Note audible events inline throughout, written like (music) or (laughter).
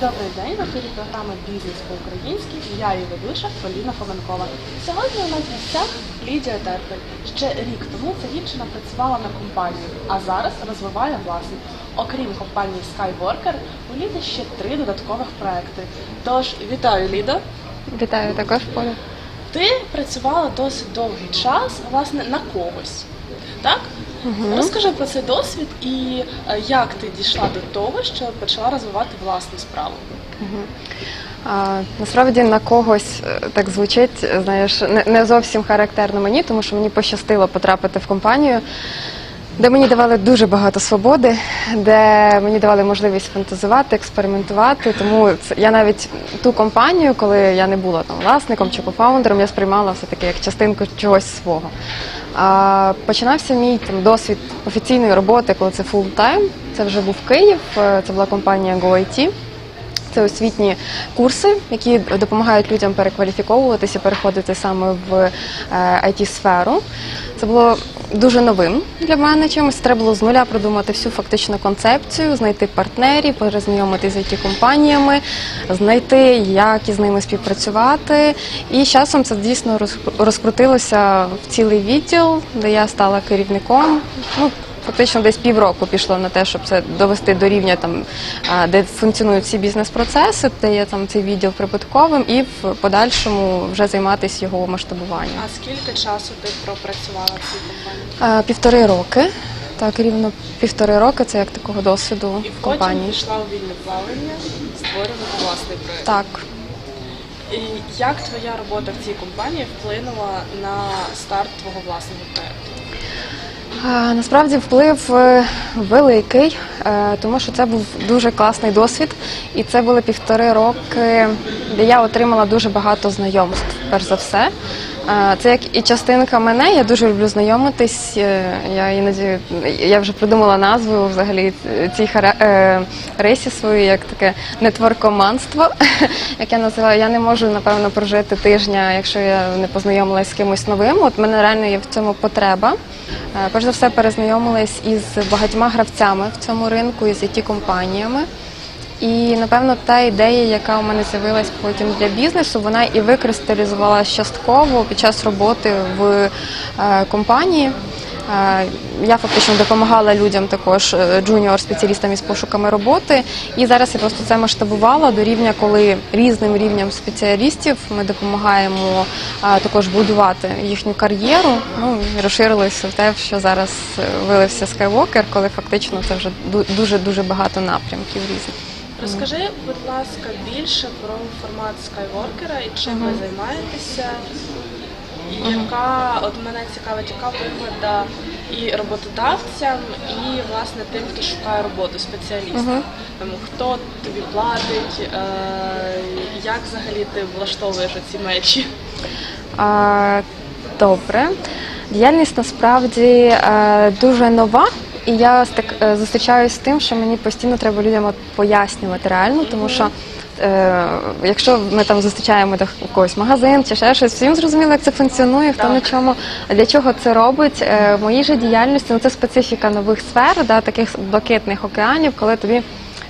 Добрий день, в ефірі програми Бізнес по-українськи. і Я її ведуча Поліна Фоменкова. Сьогодні у нас в гостях Лідія Терпель. Ще рік тому ця дівчина працювала на компанію, а зараз розвиває власність. Окрім компанії Skyworker, у Ліди ще три додаткових проекти. Тож вітаю, Ліда. Вітаю також Поля. Ти працювала досить довгий час, власне, на когось. Так? Розкажи про цей досвід і е, як ти дійшла до того, що почала розвивати власну справу. А, насправді на когось е, так звучить, знаєш, не, не зовсім характерно мені, тому що мені пощастило потрапити в компанію, де мені давали дуже багато свободи, де мені давали можливість фантазувати, експериментувати. Тому це, я навіть ту компанію, коли я не була там власником чи кофаундером, я сприймала все таки як частинку чогось свого. Починався мій там, досвід офіційної роботи, коли це time. Це вже був Київ, е, це була компанія GoIT. Це освітні курси, які допомагають людям перекваліфіковуватися, переходити саме в it сферу Це було дуже новим для мене чимось. Треба було з нуля продумати всю фактичну концепцію, знайти партнерів, перезнайомитися з які компаніями знайти, як із ними співпрацювати. І з часом це дійсно роз- розкрутилося в цілий відділ, де я стала керівником. Ну, Фактично десь півроку пішло на те, щоб це довести до рівня там, де функціонують всі бізнес-процеси, де є там цей відділ прибутковим, і в подальшому вже займатися його масштабуванням. А скільки часу ти пропрацювала в цій компанії? Півтори роки. Так, рівно півтори роки це як такого досвіду І в потім компанії. пішла у вільне плавання, створювати власний проєкт. Так. І як твоя робота в цій компанії вплинула на старт твого власного проєкту? А, Насправді вплив е, великий, е, тому що це був дуже класний досвід, і це були півтори роки, де я отримала дуже багато знайомств, перш за все. Е, Це і частинка мене. Я дуже люблю знайомитись. е, Я іноді я вже придумала назву взагалі цій хара- е, рисі свою, як таке нетворкоманство, (laughs) як я називаю. Я не можу напевно прожити тижня, якщо я не познайомилась з кимось новим. От мене реально є в цьому потреба. Е, Перш за все, перезнайомилась із багатьма гравцями в цьому ринку, із it компаніями. І напевно та ідея, яка у мене з'явилась потім для бізнесу, вона і викристалізувалася частково під час роботи в е, компанії. Е, Я фактично допомагала людям також е, джуніор-спеціалістам із пошуками роботи. І зараз я просто це масштабувала до рівня, коли різним рівням спеціалістів ми допомагаємо також будувати їхню кар'єру. Ну і розширилося в те, що зараз вилився Skywalker, коли фактично це вже дуже дуже багато напрямків різних. Розкажи, будь ласка, більше про формат скайворкера і чим ви займаєтеся. Яка от мене цікавить, яка вигода і роботодавцям, і власне тим, хто шукає роботу, спеціалістам. Тому хто тобі платить, е, як взагалі ти влаштовуєш ці мечі? А, Добре. Діяльність насправді е, дуже нова. І я стик- е, зустрічаюся з тим, що мені постійно треба людям пояснювати реально, тому що е, якщо ми там зустрічаємо до якогось магазин чи ще щось, всім зрозуміло, як це функціонує, хто Так. на чому, для чого це робить. Е, в моїй же діяльності ну, це специфіка нових сфер, да, таких блакитних океанів, коли тобі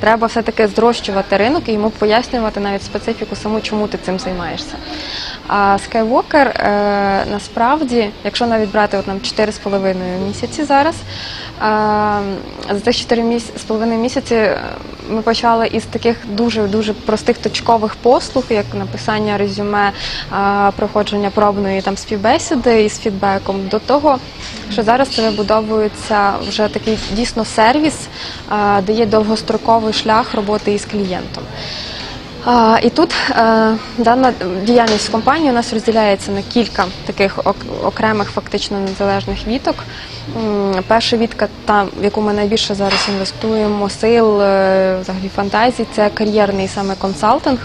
треба все-таки зрощувати ринок і йому пояснювати навіть специфіку саму, чому ти цим займаєшся. А Skywalker е, насправді, якщо навіть брати от нам 4,5 місяці зараз, за цих 4 міс- з половиною місяці е, ми почали із таких дуже дуже простих точкових послуг, як написання резюме, проходження пробної там співбесіди із фідбеком, до того, що зараз це вибудовується вже такий дійсно сервіс, де є довгостроковий шлях роботи із клієнтом. І тут е, дана діяльність компанії у нас розділяється на кілька таких ок- окремих фактично незалежних віток. Перша вітка, та в яку ми найбільше зараз інвестуємо сил, е, взагалі фантазій, це кар'єрний саме консалтинг.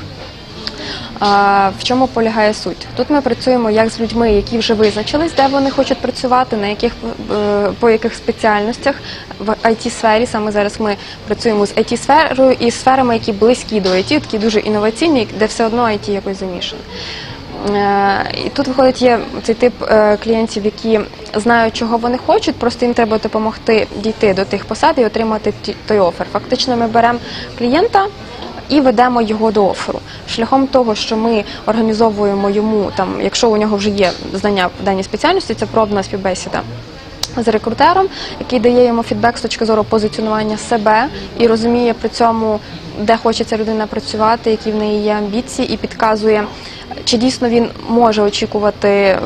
В чому полягає суть? Тут ми працюємо як з людьми, які вже визначились, де вони хочуть працювати, на яких е, по яких спеціальностях в it сфері Саме зараз ми працюємо з it сферою і сферами, які близькі до IT, такі дуже інноваційні, де все одно IT якось замішане. Е, І тут виходить є цей тип е, клієнтів, які знають, чого вони хочуть, просто їм треба допомогти дійти до тих посад і отримати той офер. Фактично, ми беремо клієнта, і ведемо його до оферу. Шляхом того, що ми організовуємо йому там, якщо у нього вже є знання в даній спеціальності, це пробна співбесіда з рекрутером, який дає йому фідбек з точки зору позиціонування себе і розуміє при цьому, де хоче ця людина працювати, які в неї є амбіції, і підказує, чи дійсно він може очікувати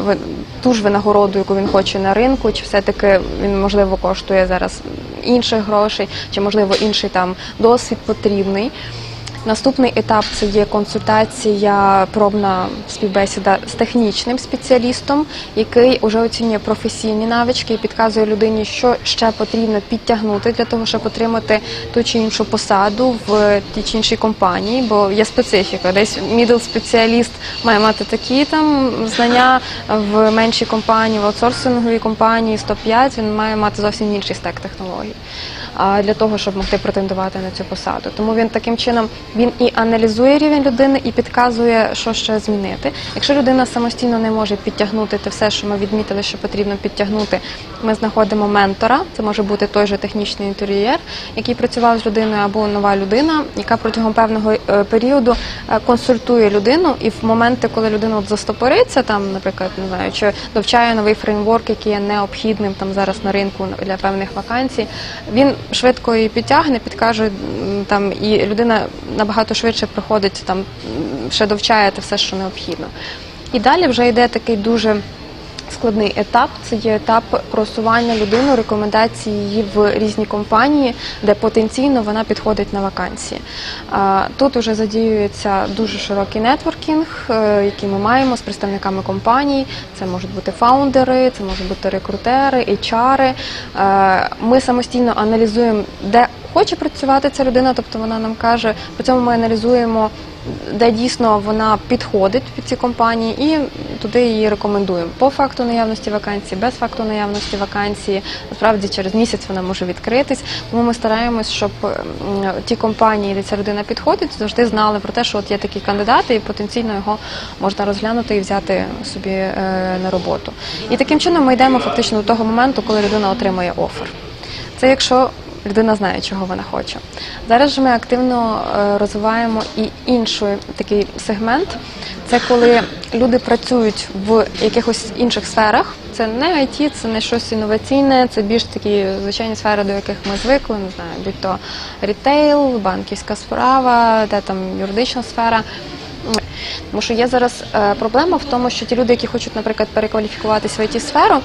ту ж винагороду, яку він хоче на ринку, чи все-таки він можливо коштує зараз інших грошей, чи можливо інший там досвід потрібний. Наступний етап це є консультація, пробна співбесіда з технічним спеціалістом, який вже оцінює професійні навички і підказує людині, що ще потрібно підтягнути для того, щоб отримати ту чи іншу посаду в тій чи іншій компанії, бо є специфіка. Десь мідл спеціаліст має мати такі там знання в меншій компанії, в аутсорсинговій компанії 105, він має мати зовсім інший стек технологій для того, щоб могти претендувати на цю посаду. Тому він таким чином він і аналізує рівень людини, і підказує, що ще змінити. Якщо людина самостійно не може підтягнути те все, що ми відмітили, що потрібно підтягнути, ми знаходимо ментора. Це може бути той же технічний інтер'єр, який працював з людиною, або нова людина, яка протягом певного е, періоду е, консультує людину, і в моменти, коли людина застопориться, там, наприклад, не знаю, чи довчає новий фреймворк, який є необхідним там зараз на ринку для певних вакансій, він швидко її підтягне, підкаже там, і людина набагато швидше приходить там, ще довчає те все, що необхідно. І далі вже йде такий дуже складний етап. Це є етап просування людини, рекомендації її в різні компанії, де потенційно вона підходить на вакансії. Тут вже задіюється дуже широкий нетворкінг, е, який ми маємо з представниками компаній. Це можуть бути фаундери, це можуть бути рекрутери, HR. Е, Ми самостійно аналізуємо, де хоче працювати ця людина, тобто вона нам каже, по цьому ми аналізуємо де дійсно вона підходить під ці компанії, і туди її рекомендуємо. По факту наявності вакансії, без факту наявності вакансії. Насправді через місяць вона може відкритись. Тому ми стараємось, щоб ті компанії, де ця людина підходить, завжди знали про те, що от є такі кандидати, і потенційно його можна розглянути і взяти собі е, на роботу. І таким чином ми йдемо фактично до того моменту, коли людина отримує офер. Це якщо людина знає, чого вона хоче. Зараз ми активно е, розвиваємо і інший такий сегмент. Це коли люди працюють в якихось інших сферах. Це не IT, це не щось інноваційне, це більш такі звичайні сфери, до яких ми звикли, не знаю, будь то рітейл, банківська справа, де там юридична сфера. Тому що є зараз е, проблема в тому, що ті люди, які хочуть, наприклад, перекваліфікуватись в it сферу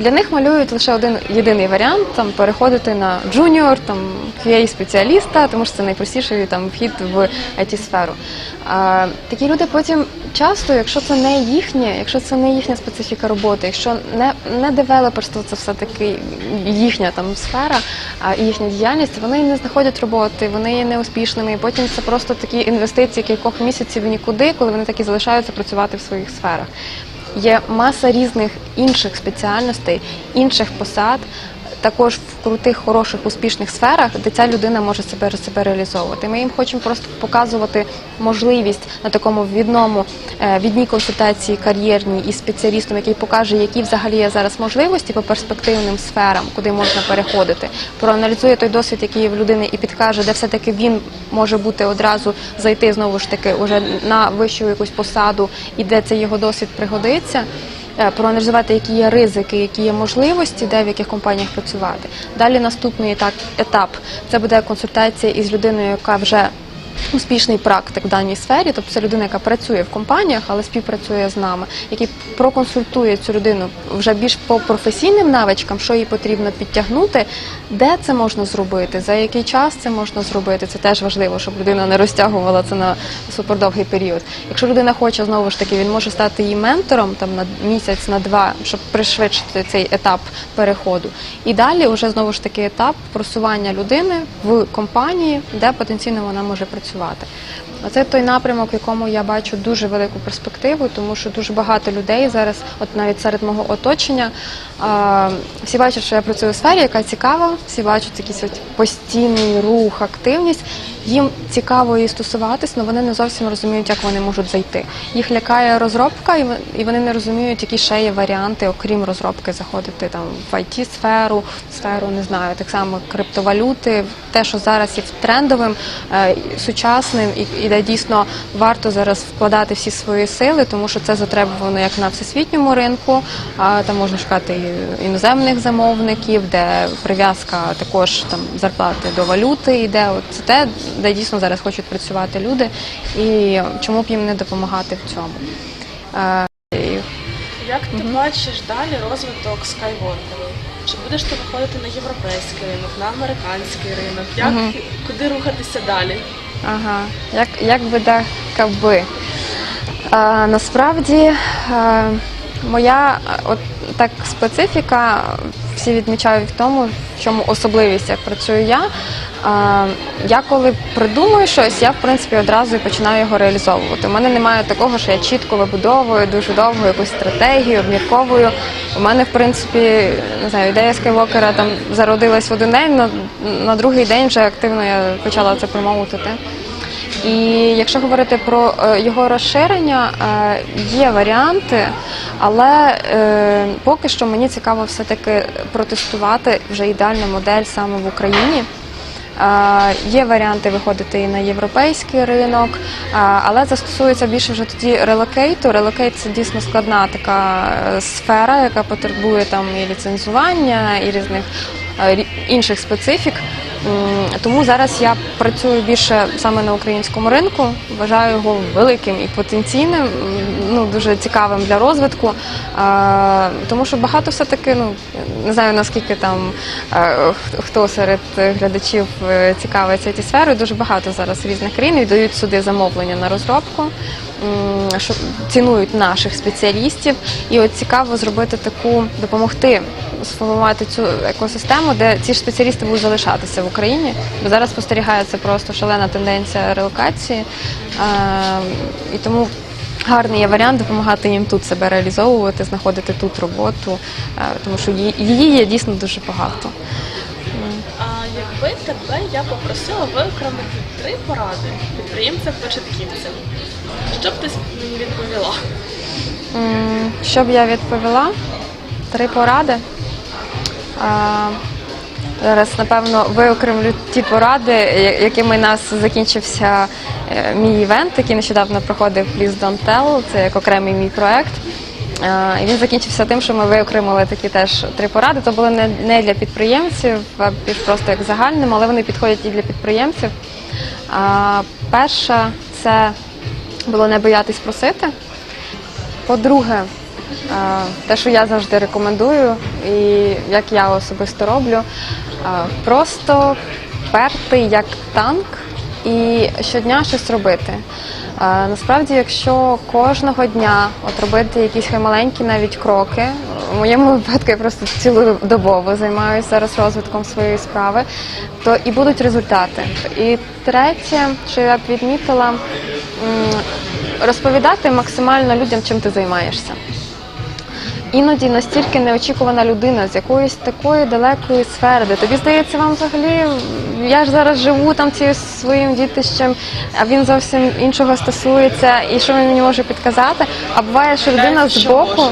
для них малюють лише один єдиний варіант там переходити на джуніор, там QA спеціаліста, тому що це найпростіший там вхід в it сферу. А, такі люди потім часто, якщо це не їхнє, якщо це не їхня специфіка роботи, якщо не, не девелоперство, це все таки їхня там сфера, а і їхня діяльність, вони не знаходять роботи, вони є неуспішними. І потім це просто такі інвестиції кількох місяців нікуди, коли вони так і залишаються працювати в своїх сферах. Є маса різних інших спеціальностей, інших посад, також в крутих, хороших, успішних сферах, де ця людина може себе, себе реалізовувати. Ми їм хочемо просто показувати можливість на такому відному е, відній консультації кар'єрній із спеціалістом, який покаже, які взагалі є зараз можливості по перспективним сферам, куди можна переходити. Проаналізує той досвід, який є в людини, і підкаже, де все-таки він може бути одразу зайти знову ж таки уже на вищу якусь посаду, і де цей його досвід пригодиться. Е, проаналізувати, які є ризики, які є можливості, де в яких компаніях працювати. Далі наступний етап, це буде консультація із людиною, яка вже успішний практик в даній сфері, тобто це людина, яка працює в компаніях, але співпрацює з нами, який проконсультує цю людину вже більш по професійним навичкам, що їй потрібно підтягнути, де це можна зробити, за який час це можна зробити. Це теж важливо, щоб людина не розтягувала це на супердовгий період. Якщо людина хоче знову ж таки, він може стати її ментором там на місяць, на два, щоб пришвидшити цей етап переходу. І далі вже знову ж таки етап просування людини в компанії, де потенційно вона може працювати працювати. А це той напрямок, в якому я бачу дуже велику перспективу, тому що дуже багато людей зараз, от навіть серед мого оточення, всі бачать, що я працюю у сфері, яка цікава, всі бачать якийсь постійний рух, активність. Їм цікаво її стосуватись, але вони не зовсім розуміють, як вони можуть зайти. Їх лякає розробка, і вони не розуміють, які ще є варіанти, окрім розробки, заходити там в it сферу сферу, не знаю, так само криптовалюти, те, що зараз є трендовим, е, сучасним, і де дійсно варто зараз вкладати всі свої сили, тому що це затребувано як на всесвітньому ринку. А там можна шукати і іноземних замовників, де прив'язка також там зарплати до валюти йде. От це те, де дійсно зараз хочуть працювати люди, і чому б їм не допомагати в цьому. Е, Як ти бачиш далі розвиток Skywalker? Чи будеш ти виходити на європейський ринок, на американський ринок? Як куди рухатися далі? Ага, як, як би каби. А, насправді а, моя от так специфіка, всі відмічають в тому, в чому особливість, як працюю я. Я коли придумую щось, я в принципі одразу і починаю його реалізовувати. У мене немає такого, що я чітко вибудовую дуже довго якусь стратегію, обмірковую. У мене, в принципі, не знаю, ідея скайвокера там зародилась в один день, на, на другий день вже активно я почала це промовити. І якщо говорити про е, його розширення, е, є варіанти, але е, поки що мені цікаво все-таки протестувати вже ідеальну модель саме в Україні. Є варіанти виходити і на європейський ринок, але застосується більше вже тоді релокейту. Релокейт це дійсно складна така е, сфера, яка потребує там і ліцензування, і різних е, інших специфік. Тому зараз я працюю більше саме на українському ринку. Вважаю його великим і потенційним, ну дуже цікавим для розвитку. Тому що багато все-таки, ну не знаю наскільки там е, хто серед глядачів е, цікавиться цією сферою. Дуже багато зараз різних країн віддають сюди замовлення на розробку. Цінують наших спеціалістів, і от цікаво зробити таку допомогти сформувати цю екосистему, де ці ж спеціалісти будуть залишатися в Україні, бо зараз спостерігається просто шалена тенденція релокації. Е, І тому гарний є варіант допомагати їм тут себе реалізовувати, знаходити тут роботу, е, тому що її є дійсно дуже багато. А якби тебе я попросила виокремити три поради підприємцям-початківцям, що б ти відповіла? Що б я відповіла? Три поради. Зараз, напевно, виокремлю ті поради, якими у нас закінчився е, мій івент, який нещодавно проходив Please Don't Tell, це як окремий мій проект. І він закінчився тим, що ми виокремили такі теж три поради. То були не, для підприємців, а просто як загальним, але вони підходять і для підприємців. Перша це було не боятись просити. По-друге, е, те, що я завжди рекомендую, і як я особисто роблю, е, просто перти як танк і щодня щось робити. Е, Насправді, якщо кожного дня от робити якісь маленькі навіть кроки, в моєму випадку я просто цілодобово займаюся зараз розвитком своєї справи, то і будуть результати. І третє, що я б відмітила, розповідати максимально людям, чим ти займаєшся. Іноді настільки неочікувана людина з якоїсь такої далекої сфери, де тобі здається, вам взагалі я ж зараз живу там цією своїм дітищем, а він зовсім іншого стосується, і що він мені може підказати. А буває, що людина з боку?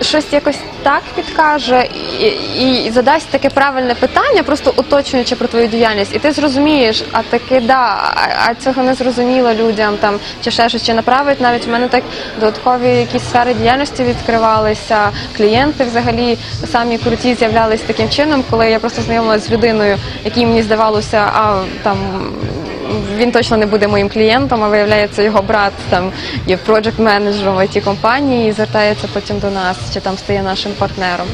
Щось якось так підкаже і, і, задасть таке правильне питання, просто уточнюючи про твою діяльність, і ти зрозумієш, а таки да, а цього не зрозуміло людям там чи ще щось, чи направить. Навіть в мене так додаткові якісь сфери діяльності відкривалися. Клієнти взагалі самі круті з'являлись таким чином, коли я просто знайомилася з людиною, якій мені здавалося, а там він точно не буде моїм клієнтом, а виявляється, його брат там є проджект менеджером в it компанії і звертається потім до нас, чи там стає нашим партнером.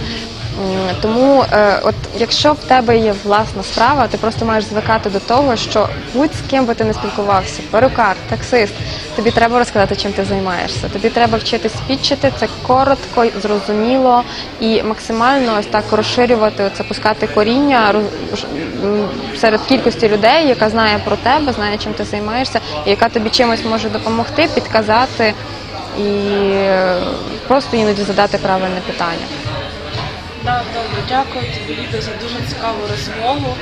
Тому, е, от якщо в тебе є власна справа, ти просто маєш звикати до того, що будь з ким би ти не спілкувався, перукар, таксист, тобі треба розказати, чим ти займаєшся. Тобі треба вчитись спідчити це коротко, зрозуміло і максимально ось так розширювати, це пускати коріння серед кількості людей, яка знає про тебе, знає, чим ти займаєшся, і яка тобі чимось може допомогти, підказати і е, просто іноді задати правильне питання. Да, добре, дякую тобі, Ліда, за дуже цікаву розмову.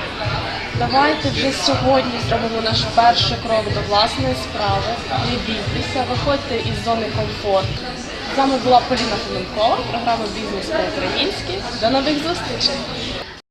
Давайте вже сьогодні зробимо наш перший крок до власної справи. Не бійтеся, виходьте із зони комфорту. З вами була Поліна Фоменкова, програма Бізнес по-українськи. До нових зустрічей!